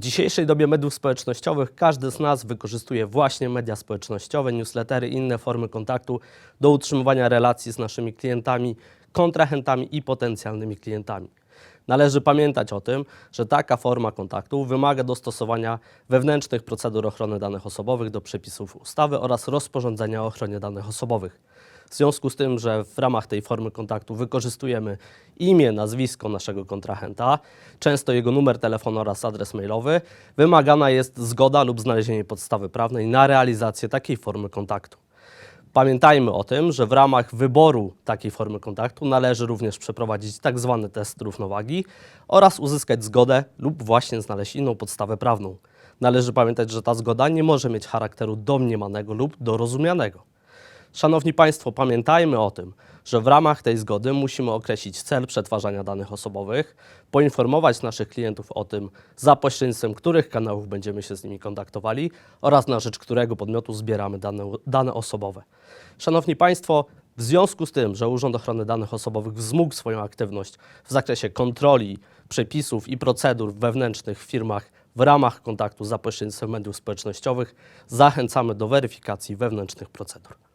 W dzisiejszej dobie mediów społecznościowych każdy z nas wykorzystuje właśnie media społecznościowe, newslettery i inne formy kontaktu do utrzymywania relacji z naszymi klientami, kontrahentami i potencjalnymi klientami. Należy pamiętać o tym, że taka forma kontaktu wymaga dostosowania wewnętrznych procedur ochrony danych osobowych do przepisów ustawy oraz rozporządzenia o ochronie danych osobowych. W związku z tym, że w ramach tej formy kontaktu wykorzystujemy imię, nazwisko naszego kontrahenta, często jego numer telefonu oraz adres mailowy, wymagana jest zgoda lub znalezienie podstawy prawnej na realizację takiej formy kontaktu. Pamiętajmy o tym, że w ramach wyboru takiej formy kontaktu należy również przeprowadzić tak zwany test równowagi oraz uzyskać zgodę lub właśnie znaleźć inną podstawę prawną. Należy pamiętać, że ta zgoda nie może mieć charakteru domniemanego lub dorozumianego. Szanowni Państwo, pamiętajmy o tym, że w ramach tej zgody musimy określić cel przetwarzania danych osobowych, poinformować naszych klientów o tym, za pośrednictwem których kanałów będziemy się z nimi kontaktowali oraz na rzecz którego podmiotu zbieramy dane, dane osobowe. Szanowni Państwo, w związku z tym, że Urząd Ochrony Danych Osobowych wzmógł swoją aktywność w zakresie kontroli przepisów i procedur wewnętrznych w firmach w ramach kontaktu za pośrednictwem mediów społecznościowych, zachęcamy do weryfikacji wewnętrznych procedur.